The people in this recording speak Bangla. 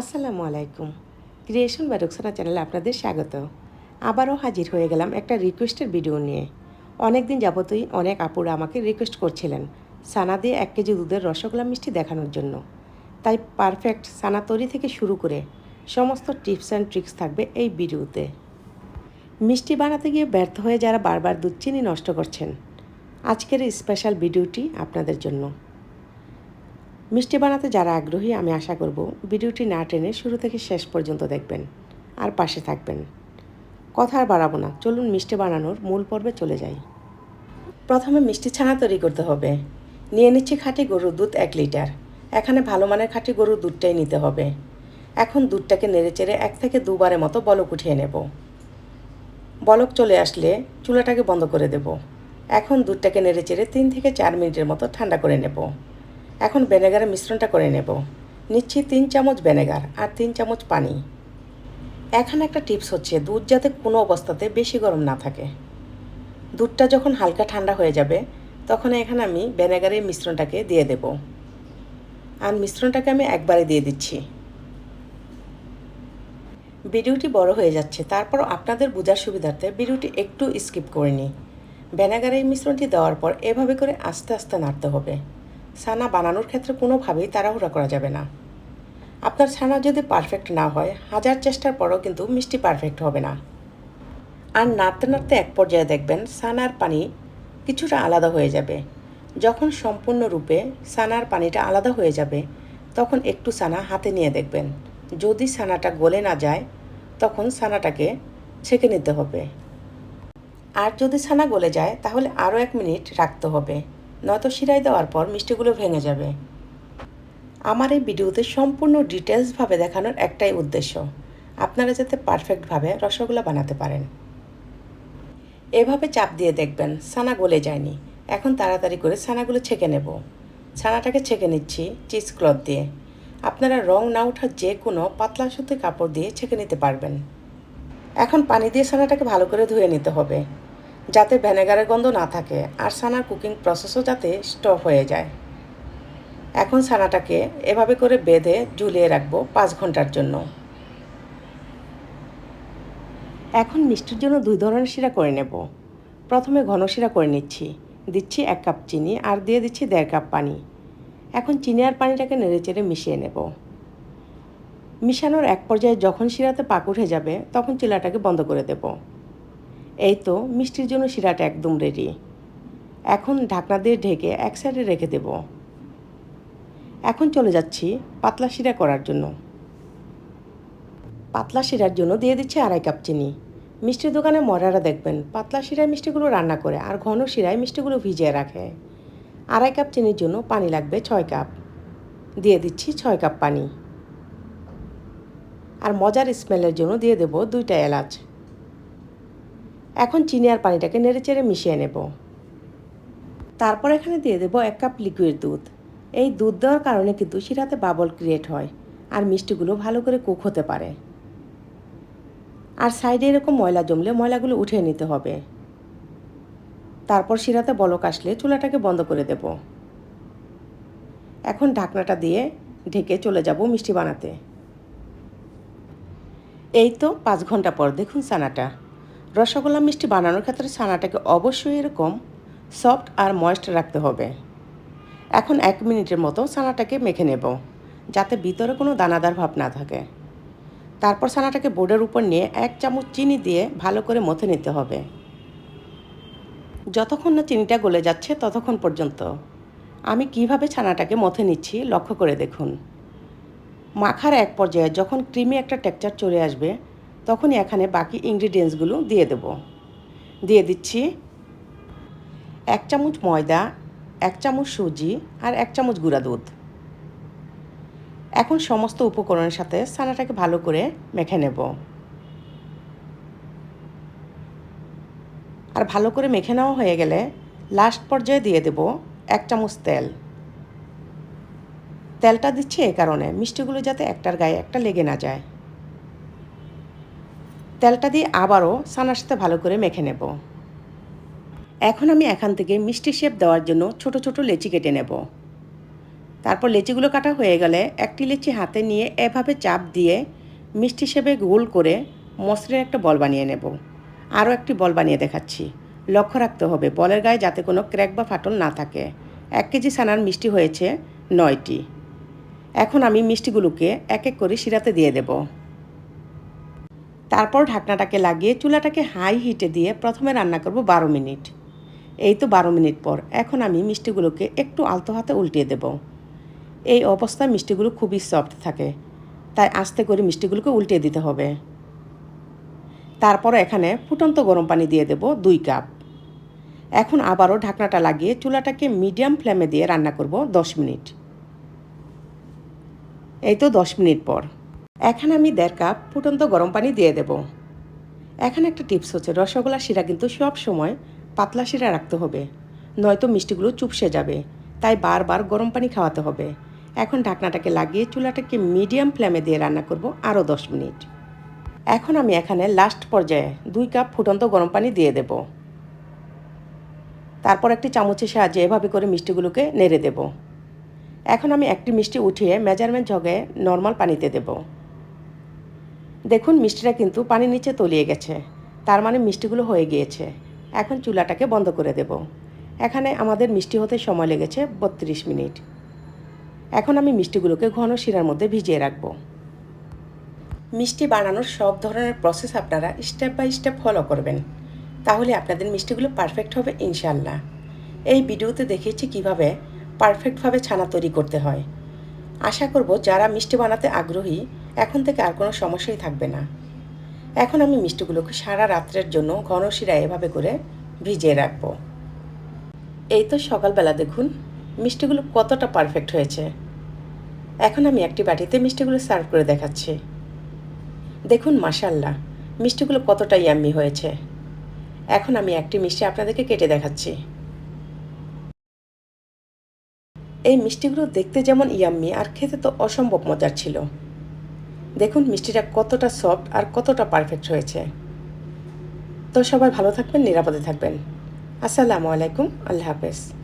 আসসালামু আলাইকুম। ক্রিয়েশন বা রুকসানা চ্যানেলে আপনাদের স্বাগত। আবারও হাজির হয়ে গেলাম একটা রিকোয়েস্টের ভিডিও নিয়ে। অনেক দিন যাবতই অনেক আপুরা আমাকে রিকোয়েস্ট করছিলেন সানা দিয়ে এক কেজি দুধের রসগোল্লা মিষ্টি দেখানোর জন্য। তাই পারফেক্ট সানা তৈরি থেকে শুরু করে সমস্ত টিপস অ্যান্ড ট্রিক্স থাকবে এই ভিডিওতে মিষ্টি বানাতে গিয়ে ব্যর্থ হয়ে যারা বারবার দুধ চিনি নষ্ট করছেন, আজকের স্পেশাল ভিডিওটি আপনাদের জন্য। মিষ্টি বানাতে যারা আগ্রহী, আমি আশা করব ভিডিওটি না টেনে শুরু থেকে শেষ পর্যন্ত দেখবেন আর পাশে থাকবেন। কথা আর বাড়াবো না, চলুন মিষ্টি বানানোর মূল পর্বে চলে যাই। প্রথমে মিষ্টি ছানা তৈরি করতে হবে। নিয়ে নিচ্ছি খাঁটি গরুর দুধ এক লিটার। এখানে ভালো মানের খাঁটি গরুর দুধটাই নিতে হবে। এখন দুধটাকে নেড়েচেড়ে এক থেকে দুবারের মতো বলক উঠিয়ে নেব। বলক চলে আসলে চুলাটাকে বন্ধ করে দেব। এখন দুধটাকে নেড়েচেড়ে তিন থেকে চার মিনিটের মতো ঠান্ডা করে নেব। এখন ভিনেগারের মিশ্রণটা করে নেব। নিচ্ছি তিন চামচ ভিনেগার আর তিন চামচ পানি। এখানে একটা টিপস হচ্ছে, দুধ যাতে কোনো অবস্থাতে বেশি গরম না থাকে। দুধটা যখন হালকা ঠান্ডা হয়ে যাবে, তখন এখানে আমি ভিনেগারের মিশ্রণটাকে দিয়ে দেব। আর মিশ্রণটাকে আমি একবারে দিয়ে দিচ্ছি। ভিডিওটি বড় হয়ে যাচ্ছে, তারপর আপনাদের বোঝার সুবিধার্থে ভিডিওটি একটু স্কিপ করে নিই ভিনেগারের মিশ্রণটি দেওয়ার পর এভাবে করে আস্তে আস্তে নাড়তে হবে। ছানা বানানোর ক্ষেত্রে কোনোভাবেই তাড়াহুড়া করা যাবে না। আপনার ছানা যদি পারফেক্ট না হয়, হাজার চেষ্টার পরও কিন্তু মিষ্টি পারফেক্ট হবে না। আর নাড়তে নাড়তে এক পর্যায়ে দেখবেন ছানার পানি কিছুটা আলাদা হয়ে যাবে। যখন সম্পূর্ণরূপে ছানার পানিটা আলাদা হয়ে যাবে, তখন একটু ছানা হাতে নিয়ে দেখবেন। যদি ছানাটা গলে না যায়, তখন ছানাটাকে ছেঁকে নিতে হবে। আর যদি ছানা গলে যায়, তাহলে আরও এক মিনিট রাখতে হবে। নয়তো শিরাই দেওয়ার পর মিষ্টিগুলো ভেঙে যাবে। আমার এই ভিডিওতে সম্পূর্ণ ডিটেলসভাবে দেখানোর একটাই উদ্দেশ্য, আপনারা যাতে পারফেক্টভাবে রসগোল্লা বানাতে পারেন। এভাবে চাপ দিয়ে দেখবেন ছানা গলে যায়নি। এখন তাড়াতাড়ি করে ছানাগুলো ছেঁকে নেব। ছানাটাকে ছেঁকে নিচ্ছি চিজ ক্লথ দিয়ে। আপনারা রং না ওঠা যে কোনো পাতলা সুতির কাপড় দিয়ে ছেঁকে নিতে পারবেন। এখন পানি দিয়ে ছানাটাকে ভালো করে ধুয়ে নিতে হবে। যাতে ভ্যানেগারের গন্ধ না থাকে আর ছানার কুকিং প্রসেসও যাতে স্টপ হয়ে যায়। এখন ছানাটাকে এভাবে করে বেঁধে ঝুলিয়ে রাখব পাঁচ ঘণ্টার জন্য। এখন মিষ্টির জন্য দুই ধরনের শিরা করে নেব। প্রথমে ঘন শিরা করে নিচ্ছি। দিচ্ছি এক কাপ চিনি আর দিয়ে দিচ্ছি দেড় কাপ পানি। এখন চিনি আর পানিটাকে নেড়েচেড়ে মিশিয়ে নেব। মিশানোর এক পর্যায়ে যখন শিরাতে পাক উঠে যাবে, তখন চিলাটাকে বন্ধ করে দেব। এই তো মিষ্টির জন্য শিরাটা একদম রেডি এখন ঢাকনা দিয়ে ঢেকে এক সাইডে রেখে দেব। এখন চলে যাচ্ছি পাতলা শিরা করার জন্য। পাতলা শিরার জন্য দিয়ে দিচ্ছি আড়াই কাপ চিনি। মিষ্টির দোকানে মরারা দেখবেন, পাতলা শিরায় মিষ্টিগুলো রান্না করে আর ঘন শিরায় মিষ্টিগুলো ভিজিয়ে রাখে। আড়াই কাপ চিনির জন্য পানি লাগবে ছয় কাপ। দিয়ে দিচ্ছি ছয় কাপ পানি। আর মজার স্মেলের জন্য দিয়ে দেব দুইটা এলাচ। এখন চিনি আর পানিটাকে নেড়ে চেড়ে মিশিয়ে নেব। তারপর এখানে দিয়ে দেবো এক কাপ লিকুইড দুধ। এই দুধ দেওয়ার কারণে কিন্তু শিরাতে বাবল ক্রিয়েট হয় আর মিষ্টিগুলো ভালো করে কুক হতে পারে। আর সাইডে এরকম ময়লা জমলে ময়লাগুলো উঠিয়ে নিতে হবে। তারপর শিরাতে বলক আসলে চুলাটাকে বন্ধ করে দেব। এখন ঢাকনাটা দিয়ে ঢেকে চলে যাব মিষ্টি বানাতে। এই তো পাঁচ ঘণ্টা পর দেখুন ছানাটা রসগোল্লা মিষ্টি বানানোর ক্ষেত্রে ছানাটাকে অবশ্যই এরকম সফট আর ময়েস্ট রাখতে হবে। এখন এক মিনিটের মতো ছানাটাকে মেখে নেব, যাতে ভিতরে কোনো দানাদার ভাব না থাকে। তারপর ছানাটাকে বোর্ডের উপর নিয়ে এক চামচ চিনি দিয়ে ভালো করে মথে নিতে হবে। যতক্ষণ না চিনিটা গলে যাচ্ছে ততক্ষণ পর্যন্ত। আমি কীভাবে ছানাটাকে মথে নিচ্ছি লক্ষ্য করে দেখুন। মাখার এক পর্যায়ে যখন ক্রিমি একটা টেক্সচার চলে আসবে তখনই এখানে বাকি ইনগ্রিডিয়েন্টসগুলো দিয়ে দেব। দিয়ে দিচ্ছি এক চামচ ময়দা, এক চামচ সুজি আর এক চামচ গুঁড়া দুধ। এখন সমস্ত উপকরণের সাথে ছানাটাকে ভালো করে মেখে নেব। আর ভালো করে মেখে নেওয়া হয়ে গেলে লাস্ট পর্যায়ে দিয়ে দেব এক চামচ তেল। তেলটা দিচ্ছি এ কারণে মিষ্টিগুলো যাতে একটার গায়ে একটা লেগে না যায়। তেলটা দিয়ে আবারও ছানার সাথে ভালো করে মেখে নেব। এখন আমি এখান থেকে মিষ্টি শেপ দেওয়ার জন্য ছোট ছোট লেচি কেটে নেব। তারপর লেচিগুলো কাটা হয়ে গেলে একটি লেচি হাতে নিয়ে এভাবে চাপ দিয়ে মিষ্টি হিসেবে গোল করে মসৃণের একটা বল বানিয়ে নেব। আরও একটি বল বানিয়ে দেখাচ্ছি। লক্ষ্য রাখতে হবে, বলের গায়ে যাতে কোনো ক্র্যাক বা ফাটল না থাকে। এক কেজি সানার মিষ্টি হয়েছে নয়টি। এখন আমি মিষ্টিগুলোকে এক এক করে শিরাতে দিয়ে দেব। তারপর ঢাকনাটাকে লাগিয়ে চুলাটাকে হাই হিটে দিয়ে প্রথমে রান্না করব বারো মিনিট। এই তো বারো মিনিট পর, এখন আমি মিষ্টিগুলোকে একটু আলতো হাতে উল্টিয়ে দেব। এই অবস্থায় মিষ্টিগুলো খুবই সফট থাকে, তাই আস্তে করে মিষ্টিগুলোকে উল্টিয়ে দিতে হবে। তারপর এখানে ফুটন্ত গরম পানি দিয়ে দেব দুই কাপ। এখন আবারও ঢাকনাটা লাগিয়ে চুলাটাকে মিডিয়াম ফ্লেমে দিয়ে রান্না করব দশ মিনিট। এই তো দশ মিনিট পর। এখানে আমি দেড় কাপ ফুটন্ত গরম পানি দিয়ে দেব। এখানে একটা টিপস হচ্ছে, রসগোল্লা শিরা কিন্তু সব সময় পাতলা শিরা রাখতে হবে, নয়তো মিষ্টিগুলো চুপসে যাবে, তাই বারবার গরম পানি খাওয়াতে হবে। এখন ঢাকনাটাকে লাগিয়ে চুলাটাকে মিডিয়াম ফ্লেমে দিয়ে রান্না করব আরও দশ মিনিট। এখন আমি এখানে লাস্ট পর্যায়ে দুই কাপ ফুটন্ত গরম পানি দিয়ে দেব। তারপর একটি চামচের সাহায্যে এভাবে করে মিষ্টিগুলোকে নেড়ে দেব। এখন আমি একটি মিষ্টি উঠিয়ে মেজারমেন্ট জগে নর্মাল পানিতে দেব। দেখুন, মিষ্টিটা কিন্তু পানির নিচে তলিয়ে গেছে। তার মানে মিষ্টিগুলো হয়ে গিয়েছে। এখন চুলাটাকে বন্ধ করে দেব। এখানে আমাদের মিষ্টি হতে সময় লেগেছে বত্রিশ মিনিট। এখন আমি মিষ্টিগুলোকে ঘন শিরার মধ্যে ভিজিয়ে রাখব। মিষ্টি বানানোর সব ধরনের প্রসেস আপনারা স্টেপ বাই স্টেপ ফলো করবেন। তাহলে আপনাদের মিষ্টিগুলো পারফেক্ট হবে ইনশাল্লাহ এই ভিডিওতে দেখিয়েছি কীভাবে পারফেক্টভাবে ছানা তৈরি করতে হয়। আশা করব যারা মিষ্টি বানাতে আগ্রহী, এখন থেকে আর কোনো সমস্যাই থাকবে না। এখন আমি মিষ্টিগুলোকে সারা রাত্রের জন্য ঘন শিরায় এভাবে করে ভিজিয়ে রাখব। এই তো সকালবেলা দেখুন, মিষ্টিগুলো কতটা পারফেক্ট হয়েছে। এখন আমি একটি বাটিতে মিষ্টিগুলো সার্ভ করে দেখাচ্ছি। দেখুন মাসাল্লাহ মিষ্টিগুলো কতটা ইয়াম্মি হয়েছে। এখন আমি একটি মিষ্টি আপনাদেরকে কেটে দেখাচ্ছি এই মিষ্টিগুলো দেখতে যেমন ইয়াম্মি আর খেতে তো অসম্ভব মজার ছিল। দেখুন মিষ্টিটা কতটা সফট আর কতটা পারফেক্ট হয়েছে। তো সবাই ভালো থাকবেন, নিরাপদে থাকবেন। আসসালামু আলাইকুম, আল্লাহ হাফেজ।